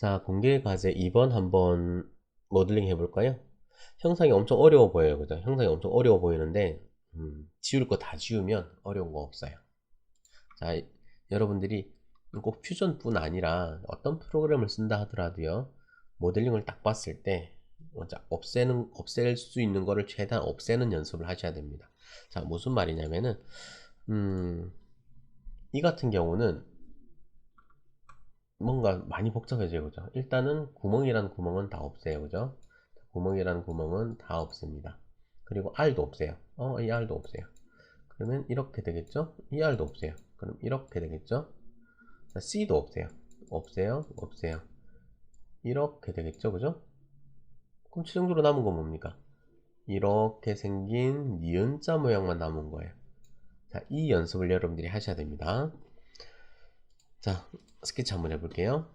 자, 공개 과제 2번 한번 모델링 해볼까요? 형상이 엄청 어려워 보여요. 그죠? 형상이 엄청 어려워 보이는데, 음, 지울 거 다 지우면 어려운 거 없어요. 자, 이- 여러분들이 꼭 퓨전뿐 아니라 어떤 프로그램을 쓴다 하더라도요, 모델링을 딱 봤을 때, 없애는, 없앨 수 있는 거를 최대한 없애는 연습을 하셔야 됩니다. 자, 무슨 말이냐면은, 음, 이 같은 경우는 뭔가 많이 복잡해져요, 그죠? 일단은 구멍이라는 구멍은 다 없애요, 그죠? 구멍이라는 구멍은 다 없습니다. 그리고 R도 없애요. 어, 이 R도 없애요. 그러면 이렇게 되겠죠? 이 R도 없애요. 그럼 이렇게 되겠죠? 자, C도 없애요. 없애요, 없애요. 이렇게 되겠죠, 그죠? 그럼 최종적으로 남은 건 뭡니까? 이렇게 생긴 니은자 모양만 남은 거예요. 자, 이 연습을 여러분들이 하셔야 됩니다. 자, 스케치 한번 해볼게요.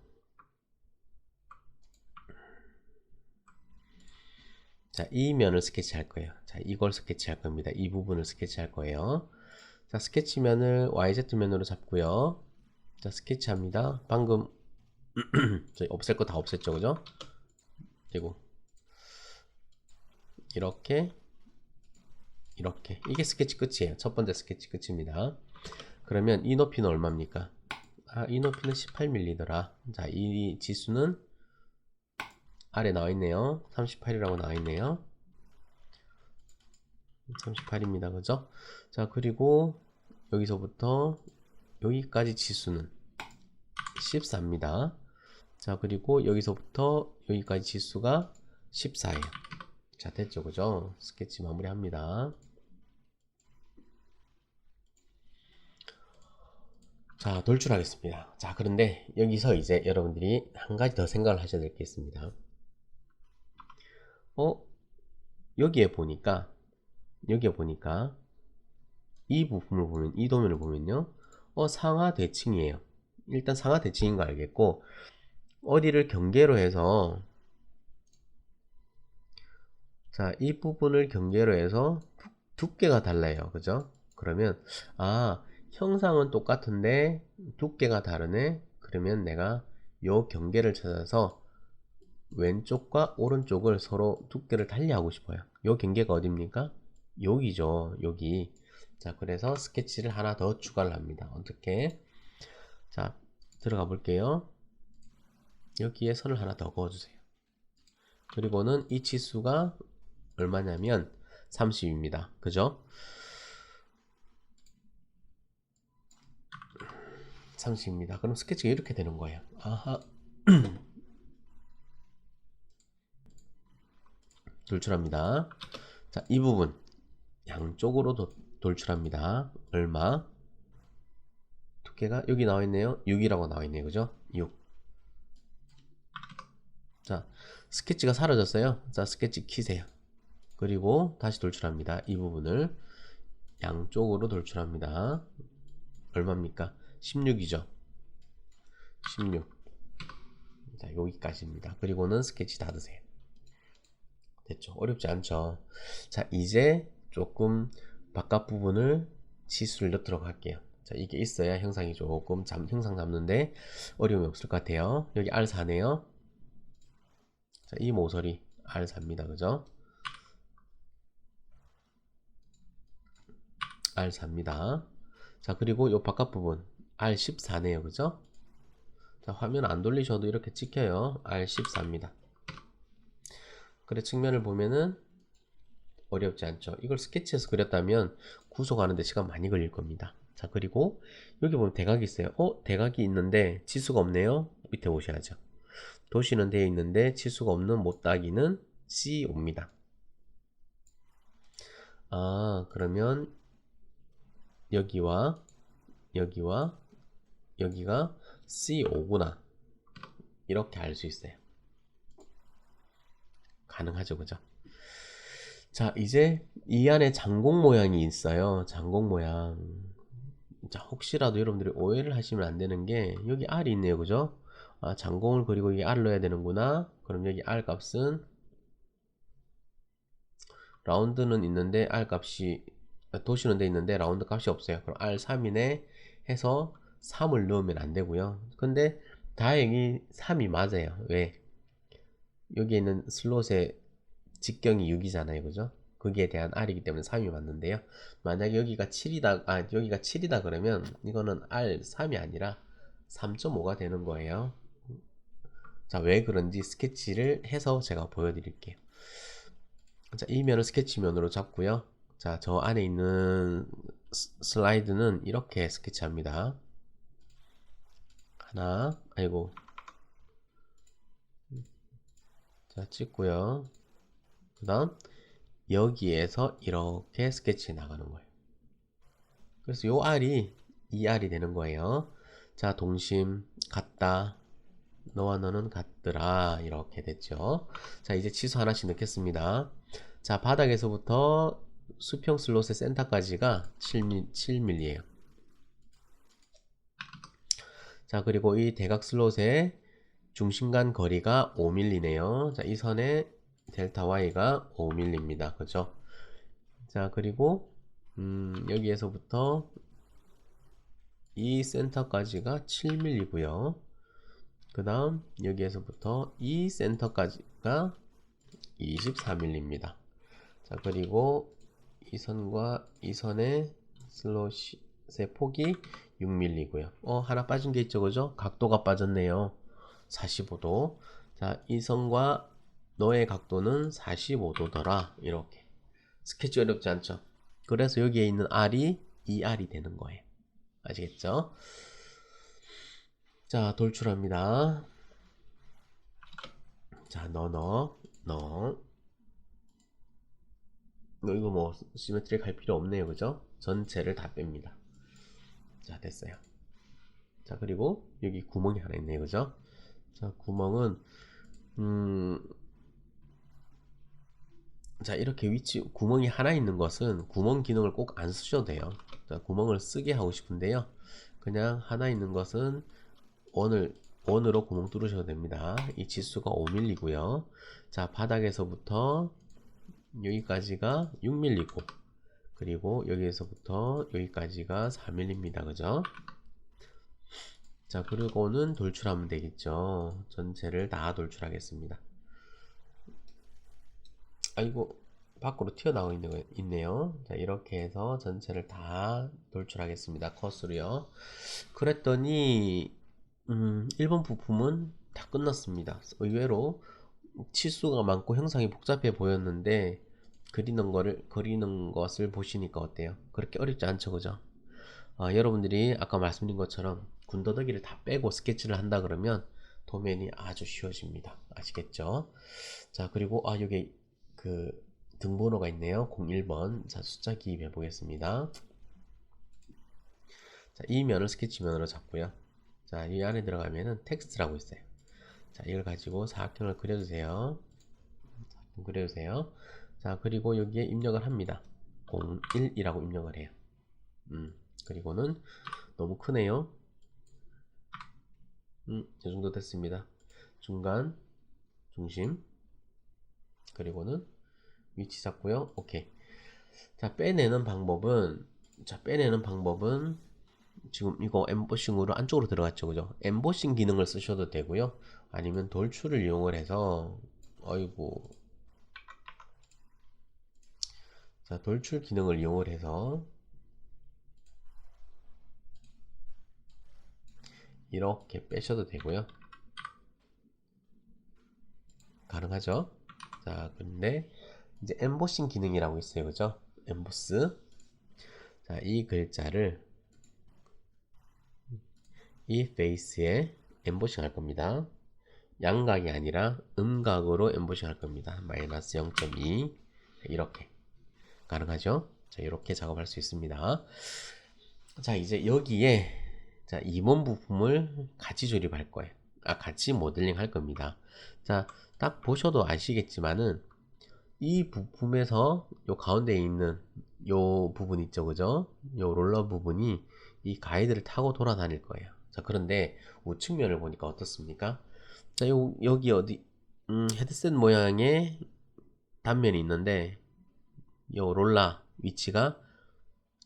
자, 이 면을 스케치 할 거예요. 자, 이걸 스케치 할 겁니다. 이 부분을 스케치 할 거예요. 자, 스케치면을 YZ면으로 잡고요. 자, 스케치 합니다. 방금, 없앨 거 다 없앴죠, 그죠? 그리고, 이렇게, 이렇게. 이게 스케치 끝이에요. 첫 번째 스케치 끝입니다. 그러면 이 높이는 얼마입니까? 아, 이 높이는 18mm더라. 자, 이 지수는 아래 나와 있네요. 38이라고 나와 있네요. 38입니다. 그죠? 자, 그리고 여기서부터 여기까지 지수는 14입니다. 자, 그리고 여기서부터 여기까지 지수가 14예요. 자, 됐죠. 그죠? 스케치 마무리합니다. 자, 돌출하겠습니다. 자, 그런데 여기서 이제 여러분들이 한 가지 더 생각을 하셔야 될 게 있습니다. 어, 여기에 보니까, 여기에 보니까, 이 부분을 보면, 이 도면을 보면요. 어, 상하 대칭이에요. 일단 상하 대칭인 거 알겠고, 어디를 경계로 해서, 자, 이 부분을 경계로 해서 두- 두께가 달라요. 그죠? 그러면, 아, 형상은 똑같은데 두께가 다르네? 그러면 내가 요 경계를 찾아서 왼쪽과 오른쪽을 서로 두께를 달리하고 싶어요. 요 경계가 어딥니까? 여기죠. 여기. 자, 그래서 스케치를 하나 더 추가를 합니다. 어떻게? 자, 들어가 볼게요. 여기에 선을 하나 더 그어주세요. 그리고는 이 치수가 얼마냐면 30입니다. 그죠? 30입니다. 그럼 스케치가 이렇게 되는 거예요. 아하. 돌출합니다. 자, 이 부분 양쪽으로 도, 돌출합니다. 얼마? 두께가 여기 나와 있네요. 6이라고 나와 있네요. 그죠? 6. 자, 스케치가 사라졌어요. 자, 스케치 키세요. 그리고 다시 돌출합니다. 이 부분을 양쪽으로 돌출합니다. 얼마입니까? 16이죠. 16. 자, 여기까지입니다. 그리고는 스케치 닫으세요. 됐죠? 어렵지 않죠? 자, 이제 조금 바깥 부분을 치수를 넣도록 할게요. 자, 이게 있어야 형상이 조금 잠, 형상 잡는데 어려움이 없을 것 같아요. 여기 R4네요. 자, 이 모서리 R4입니다. 그죠? R4입니다. 자, 그리고 요 바깥 부분 R14네요. 그죠? 자, 화면 안 돌리셔도 이렇게 찍혀요. R14입니다. 그래, 측면을 보면은 어렵지 않죠. 이걸 스케치해서 그렸다면 구속하는데 시간 많이 걸릴 겁니다. 자, 그리고 여기 보면 대각이 있어요. 어? 대각이 있는데 치수가 없네요. 밑에 보셔야죠. 도시는 되어 있는데 치수가 없는 못따기는 C5입니다. 아, 그러면 여기와 여기와 여기가 C5구나. 이렇게 알 수 있어요. 가능하죠, 그죠? 자, 이제 이 안에 장공 모양이 있어요. 장공 모양. 자, 혹시라도 여러분들이 오해를 하시면 안 되는 게 여기 R이 있네요, 그죠? 아, 장공을 그리고 여기 R 넣어야 되는구나. 그럼 여기 R 값은 라운드는 있는데 R 값이 도시는 돼 있는데 라운드 값이 없어요. 그럼 R3이네 해서 3을 넣으면 안 되고요. 근데 다행히 3이 맞아요. 왜? 여기 있는 슬롯의 직경이 6이잖아요. 그죠? 거기에 대한 R이기 때문에 3이 맞는데요. 만약에 여기가 7이다, 아, 여기가 7이다 그러면 이거는 R 3이 아니라 3.5가 되는 거예요. 자, 왜 그런지 스케치를 해서 제가 보여드릴게요. 자, 이 면을 스케치면으로 잡고요. 자, 저 안에 있는 스- 슬라이드는 이렇게 스케치합니다. 하나, 아이고. 자, 찍고요. 그 다음, 여기에서 이렇게 스케치 나가는 거예요. 그래서 요 R이 이 R이 되는 거예요. 자, 동심, 같다. 너와 너는 같더라. 이렇게 됐죠. 자, 이제 치수 하나씩 넣겠습니다. 자, 바닥에서부터 수평 슬롯의 센터까지가 7mm, 7mm예요. 자, 그리고 이 대각 슬롯의 중심 간 거리가 5mm네요. 자, 이 선의 델타 Y가 5mm입니다. 그죠? 자, 그리고 음, 여기에서부터 이 센터까지가 7mm고요. 그 다음 여기에서부터 이 센터까지가 24mm입니다. 자 그리고 이 선과 이 선의 슬롯 의 폭이 6mm고요. 어 하나 빠진 게 있죠 그죠? 각도가 빠졌네요. 45도. 자 이 선과 너의 각도는 45도더라. 이렇게 스케치 어렵지 않죠? 그래서 여기에 있는 R이 이 R이 되는 거예요. 아시겠죠? 자, 돌출합니다. 자, 너, 너, 너. 너 이거 뭐, 시메트리 갈 필요 없네요. 그죠? 전체를 다 뺍니다. 자, 됐어요. 자, 그리고 여기 구멍이 하나 있네요. 그죠? 자, 구멍은, 음, 자, 이렇게 위치, 구멍이 하나 있는 것은 구멍 기능을 꼭 안 쓰셔도 돼요. 자, 구멍을 쓰게 하고 싶은데요. 그냥 하나 있는 것은 원을 원으로 구멍 뚫으셔도 됩니다. 이 지수가 5mm고요. 자, 바닥에서부터 여기까지가 6mm고 그리고 여기에서부터 여기까지가 4mm입니다. 그죠? 자, 그리고는 돌출하면 되겠죠. 전체를 다 돌출하겠습니다. 아이고, 밖으로 튀어나와 있는 거 있네요. 자, 이렇게 해서 전체를 다 돌출하겠습니다. 컷으로요. 그랬더니 음, 1번 부품은 다 끝났습니다. 의외로 치수가 많고 형상이 복잡해 보였는데 그리는 거를 그리는 것을 보시니까 어때요? 그렇게 어렵지 않죠, 그죠? 아, 여러분들이 아까 말씀드린 것처럼 군더더기를 다 빼고 스케치를 한다 그러면 도면이 아주 쉬워집니다. 아시겠죠? 자, 그리고 아 여기 그 등번호가 있네요. 01번. 자, 숫자 기입해 보겠습니다. 자, 이 면을 스케치 면으로 잡고요. 자, 이 안에 들어가면은 텍스트라고 있어요. 자, 이걸 가지고 사각형을 그려주세요. 그려주세요. 자, 그리고 여기에 입력을 합니다. 01이라고 입력을 해요. 음, 그리고는 너무 크네요. 음, 이 정도 됐습니다. 중간, 중심, 그리고는 위치 잡고요. 오케이. 자, 빼내는 방법은, 자, 빼내는 방법은 지금 이거 엠보싱으로 안쪽으로 들어갔죠 그죠 엠보싱 기능을 쓰셔도 되고요 아니면 돌출을 이용을 해서 어이구 자 돌출 기능을 이용을 해서 이렇게 빼셔도 되고요. 가능하죠? 자 근데 이제 엠보싱 기능이라고 있어요. 그죠? 엠보스. 자 이 글자를 이 페이스에 엠보싱 할 겁니다. 양각이 아니라 음각으로 엠보싱 할 겁니다. 마이너스 0.2 이렇게 가능하죠? 자 이렇게 작업할 수 있습니다. 자 이제 여기에 자 2번 부품을 같이 조립할 거예요. 아 같이 모델링 할 겁니다. 자 딱 보셔도 아시겠지만은 이 부품에서 요 가운데 있는 요 부분 있죠 그죠? 요 롤러 부분이 이 가이드를 타고 돌아다닐 거예요. 자, 그런데 우측면을 보니까 어떻습니까? 자, 요, 여기 어디, 음, 헤드셋 모양의 단면이 있는데, 요 롤라 위치가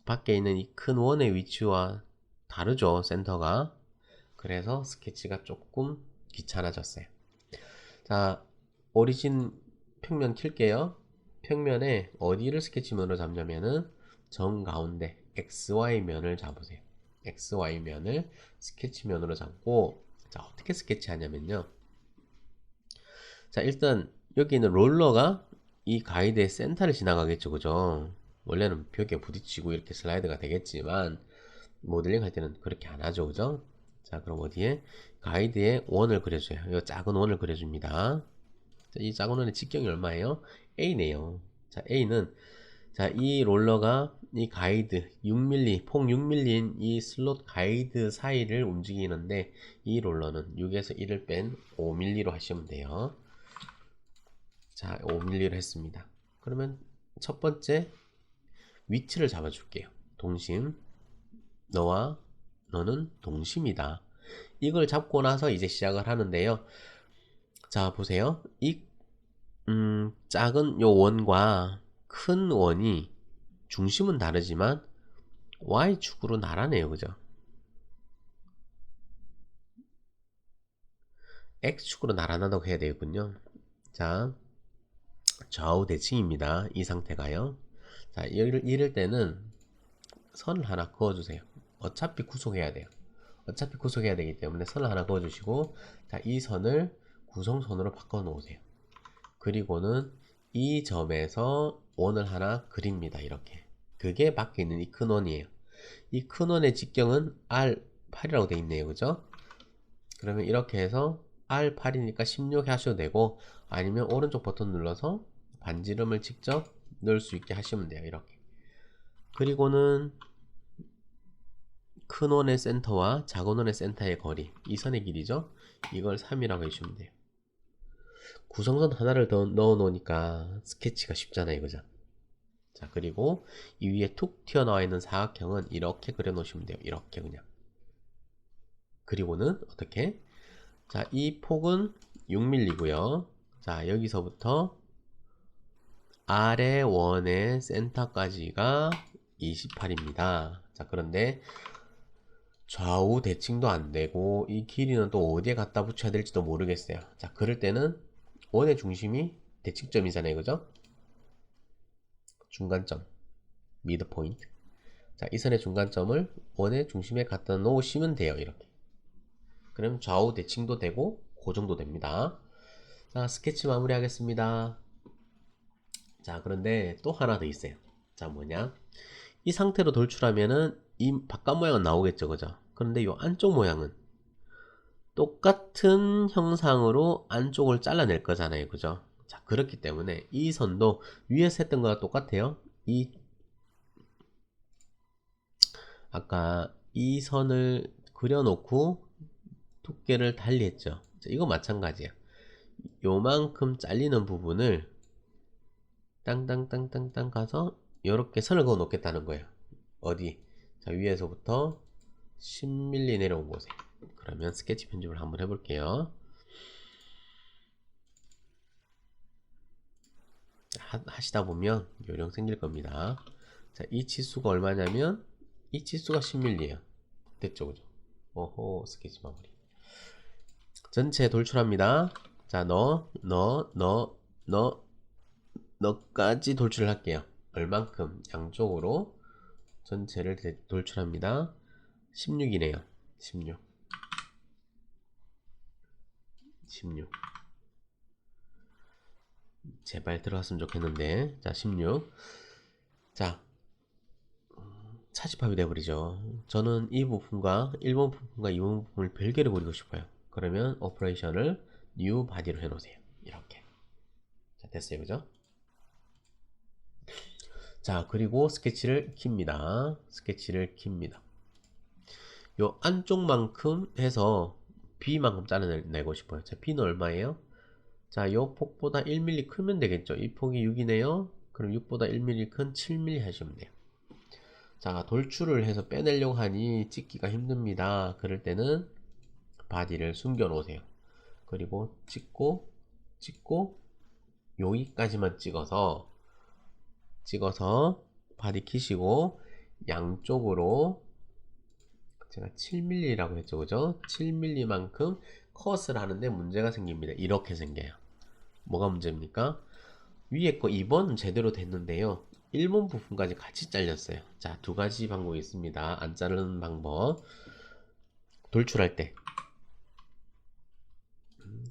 밖에 있는 이 큰 원의 위치와 다르죠, 센터가. 그래서 스케치가 조금 귀찮아졌어요. 자, 오리진 평면 킬게요. 평면에 어디를 스케치면으로 잡냐면은 정 가운데 XY면을 잡으세요. XY면을 스케치면으로 잡고 자, 어떻게 스케치하냐면요. 자, 일단 여기 있는 롤러가 이 가이드의 센터를 지나가겠죠. 그죠? 원래는 벽에 부딪히고 이렇게 슬라이드가 되겠지만 모델링 할 때는 그렇게 안 하죠. 그죠? 자, 그럼 어디에 가이드에 원을 그려줘요. 이 작은 원을 그려줍니다. 자, 이 작은 원의 직경이 얼마예요? A네요. 자, A는 자, 이 롤러가 이 가이드 6mm, 폭 6mm인 이 슬롯 가이드 사이를 움직이는데 이 롤러는 6에서 1을 뺀 5mm로 하시면 돼요. 자, 5mm로 했습니다. 그러면 첫 번째 위치를 잡아줄게요. 동심. 너와 너는 동심이다. 이걸 잡고 나서 이제 시작을 하는데요. 자, 보세요. 이, 음, 작은 요 원과 큰 원이 중심은 다르지만 Y축으로 나란해요. 그죠? X축으로 나란하다고 해야 되겠군요. 자, 좌우 대칭입니다. 이 상태가요. 자, 이럴, 이럴 때는 선을 하나 그어주세요. 어차피 구속해야 돼요. 어차피 구속해야 되기 때문에 선을 하나 그어주시고, 자, 이 선을 구성선으로 바꿔 놓으세요. 그리고는 이 점에서 원을 하나 그립니다. 이렇게. 그게 밖에 있는 이 큰 원이에요. 이 큰 원의 직경은 R8이라고 되어 있네요. 그죠? 그러면 이렇게 해서 R8이니까 16 하셔도 되고 아니면 오른쪽 버튼 눌러서 반지름을 직접 넣을 수 있게 하시면 돼요. 이렇게. 그리고는 큰 원의 센터와 작은 원의 센터의 거리 이 선의 길이죠. 이걸 3이라고 해주시면 돼요. 구성선 하나를 더 넣어 놓으니까 스케치가 쉽잖아요. 그죠? 자, 그리고 이 위에 툭 튀어나와 있는 사각형은 이렇게 그려 놓으시면 돼요. 이렇게 그냥. 그리고는 어떻게? 자, 이 폭은 6mm고요. 자, 여기서부터 아래 원의 센터까지가 28입니다. 자, 그런데 좌우 대칭도 안 되고 이 길이는 또 어디에 갖다 붙여야 될지도 모르겠어요. 자, 그럴 때는 원의 중심이 대칭점이잖아요. 그죠? 중간점, 미드 포인트. 자, 이 선의 중간점을 원의 중심에 갖다 놓으시면 돼요. 이렇게. 그럼 좌우 대칭도 되고 고정도 됩니다. 자, 스케치 마무리 하겠습니다. 자, 그런데 또 하나 더 있어요. 자, 뭐냐? 이 상태로 돌출하면은 이 바깥 모양은 나오겠죠. 그죠? 그런데 이 안쪽 모양은 똑같은 형상으로 안쪽을 잘라낼 거잖아요. 그죠? 자, 그렇기 때문에 이 선도 위에서 했던 거와 똑같아요. 이 아까 이 선을 그려놓고 두께를 달리 했죠. 자, 이거 마찬가지야. 요만큼 잘리는 부분을 땅땅땅땅땅 가서 이렇게 선을 그어 놓겠다는 거예요. 어디? 자, 위에서부터 10mm 내려온 곳에. 그러면 스케치 편집을 한번 해볼게요. 하, 시다 보면 요령 생길 겁니다. 자, 이 치수가 얼마냐면 이 치수가 10mm예요. 됐죠, 그죠? 오호, 스케치 마무리. 전체 돌출합니다. 자, 너, 너, 너, 너, 너까지 돌출을 할게요. 얼만큼 양쪽으로 전체를 돌출합니다. 16이네요. 16. 16. 제발 들어갔으면 좋겠는데. 자, 16. 자, 차집합이 되어버리죠. 저는 이 부분과 1번 부분과 2번 부분을 별개로 그리고 싶어요. 그러면 오퍼레이션을 new body로 해놓으세요. 이렇게. 자, 됐어요. 그죠? 자, 그리고 스케치를 킵니다. 스케치를 킵니다. 요 안쪽만큼 해서 B만큼 잘라내고 싶어요. 자, B는 얼마예요? 자, 요 폭보다 1mm 크면 되겠죠. 이 폭이 6이네요. 그럼 6보다 1mm 큰 7mm 하시면 돼요. 자, 돌출을 해서 빼내려고 하니 찍기가 힘듭니다. 그럴 때는 바디를 숨겨 놓으세요. 그리고 찍고, 찍고, 여기까지만 찍어서, 찍어서 바디 키시고, 양쪽으로 제가 7mm라고 했죠 그죠? 7mm만큼 컷을 하는데 문제가 생깁니다. 이렇게 생겨요. 뭐가 문제입니까? 위에 거 2번 제대로 됐는데요. 1번 부분까지 같이 잘렸어요. 자 두 가지 방법이 있습니다. 안 자르는 방법. 돌출할 때.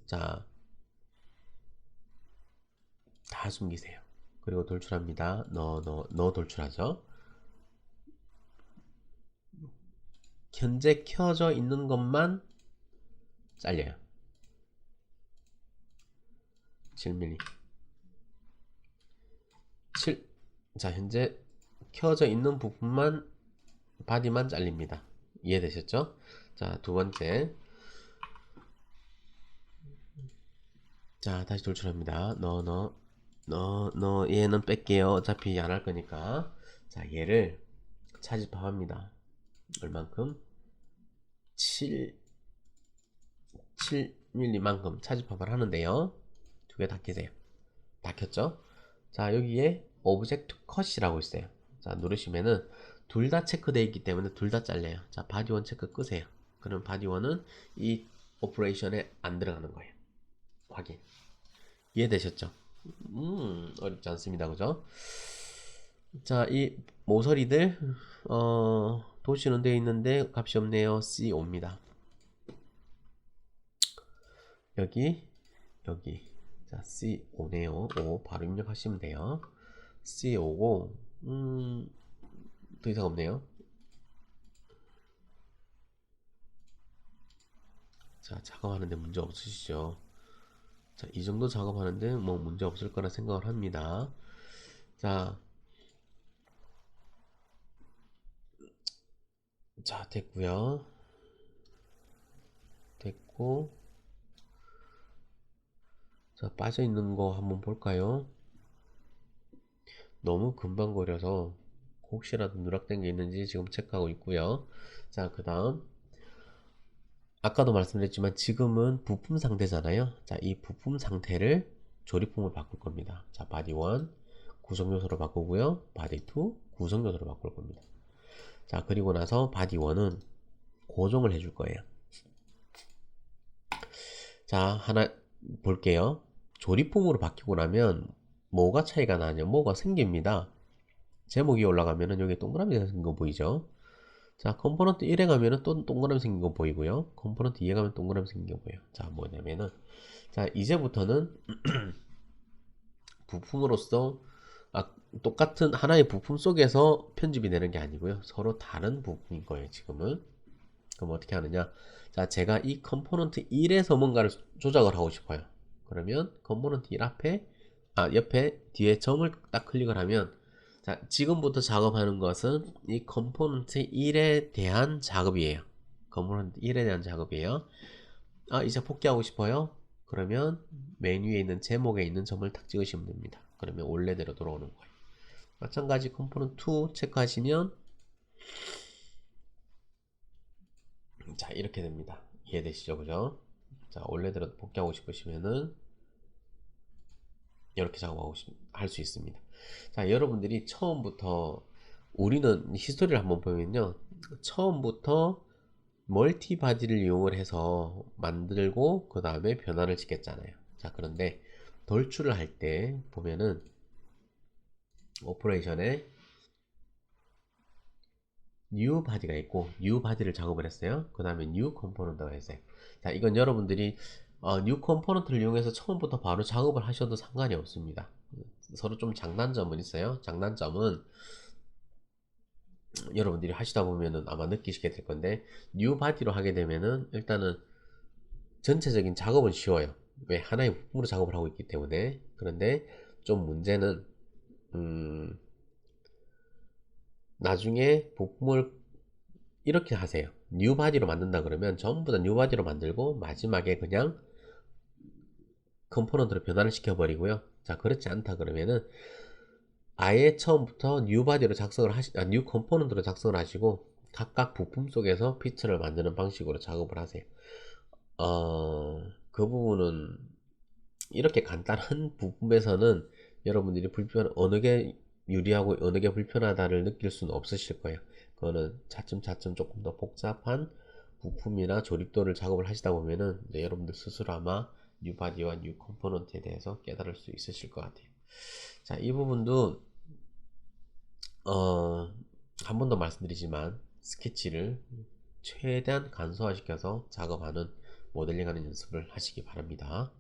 자, 다 숨기세요. 그리고 돌출합니다. 너, 너, 너 돌출하죠. 현재 켜져 있는 것만 잘려요. 7mm. 7. 자, 현재 켜져 있는 부분만, 바디만 잘립니다. 이해되셨죠? 자, 두 번째. 자, 다시 돌출합니다. 너, 너, 너, 너, 얘는 뺄게요. 어차피 안 할 거니까. 자, 얘를 차집합합니다. 얼만큼? 7, 7mm만큼 차집합을 하는데요. 두 개 다 켜세요. 다 켰죠? 자, 여기에 오브젝트 컷이라고 있어요. 자, 누르시면은 둘 다 체크되어 있기 때문에 둘 다 잘려요. 자, 바디1 체크 끄세요. 그럼 바디1은 이 오퍼레이션에 안 들어가는 거예요. 확인. 이해되셨죠? 음, 어렵지 않습니다. 그죠? 자, 이 모서리들, 어, 도시는 되어 있는데 값이 없네요. C5입니다. 여기, 여기. 자, C5네요. 5 바로 입력하시면 돼요. C5고, 음, 더 이상 없네요. 자, 작업하는데 문제 없으시죠? 자, 이 정도 작업하는데 뭐 문제 없을 거라 생각을 합니다. 자, 자, 됐고요. 됐고, 자, 빠져 있는 거 한번 볼까요? 너무 금방 거려서 혹시라도 누락된 게 있는지 지금 체크하고 있고요. 자, 그 다음 아까도 말씀드렸지만 지금은 부품 상태잖아요. 자, 이 부품 상태를 조립품을 바꿀 겁니다. 자, 바디 1 구성 요소로 바꾸고요. 바디 2 구성 요소로 바꿀 겁니다. 자, 그리고 나서 바디 1은 고정을 해줄 거예요. 자, 하나 볼게요. 조립품으로 바뀌고 나면 뭐가 차이가 나냐? 뭐가 생깁니다. 제목이 올라가면은 여기 동그라미가 생긴 거 보이죠? 자, 컴포넌트 1에 가면은 또 동그라미 생긴 거 보이고요. 컴포넌트 2에 가면 동그라미 생긴 거 보여요. 자, 뭐냐면은 자, 이제부터는 부품으로서 아, 똑같은 하나의 부품 속에서 편집이 되는 게 아니고요. 서로 다른 부품인 거예요, 지금은. 그럼 어떻게 하느냐? 자, 제가 이 컴포넌트 1에서 뭔가를 조작을 하고 싶어요. 그러면 컴포넌트 1 앞에 아, 옆에 뒤에 점을 딱 클릭을 하면 자, 지금부터 작업하는 것은 이 컴포넌트 1에 대한 작업이에요. 컴포넌트 1에 대한 작업이에요. 아, 이제 복귀하고 싶어요? 그러면 메뉴에 있는 제목에 있는 점을 딱 찍으시면 됩니다. 그러면 원래대로 돌아오는 거예요. 마찬가지 컴포넌트 2 체크하시면 자, 이렇게 됩니다. 이해되시죠? 그죠? 자, 원래대로 복귀하고 싶으시면은 이렇게 작업하고 할 수 있습니다. 자, 여러분들이 처음부터 우리는 히스토리를 한번 보면요. 처음부터 멀티바디를 이용을 해서 만들고 그 다음에 변화를 짓겠잖아요. 자, 그런데 돌출을 할 때 보면은 오퍼레이션에 new 바디가 있고 new 바디를 작업을 했어요. 그 다음에 new 컴포넌트가 있어요. 자, 이건 여러분들이 어, new 컴포넌트를 이용해서 처음부터 바로 작업을 하셔도 상관이 없습니다. 서로 좀 장단점은 있어요. 장단점은 여러분들이 하시다 보면은 아마 느끼시게 될 건데 뉴 바디로 하게 되면은 일단은 전체적인 작업은 쉬워요. 왜 하나의 부품으로 작업을 하고 있기 때문에 그런데 좀 문제는 음 나중에 부품을 이렇게 하세요. 뉴 바디로 만든다 그러면 전부 다 뉴 바디로 만들고 마지막에 그냥 컴포넌트로 변화를 시켜버리고요. 자, 그렇지 않다 그러면은 아예 처음부터 뉴 바디로 작성을 하시, 아, 뉴 컴포넌트로 작성을 하시고 각각 부품 속에서 피처를 만드는 방식으로 작업을 하세요. 어, 그 부분은 이렇게 간단한 부품에서는 여러분들이 불편, 어느 게 유리하고 어느 게 불편하다를 느낄 수는 없으실 거예요. 그거는 차츰 차츰 조금 더 복잡한 부품이나 조립도를 작업을 하시다 보면은 이제 여러분들 스스로 아마 뉴 바디와 뉴 컴포넌트에 대해서 깨달을 수 있으실 것 같아요. 자, 이 부분도 어, 한 번 더 말씀드리지만 스케치를 최대한 간소화시켜서 작업하는 모델링하는 연습을 하시기 바랍니다.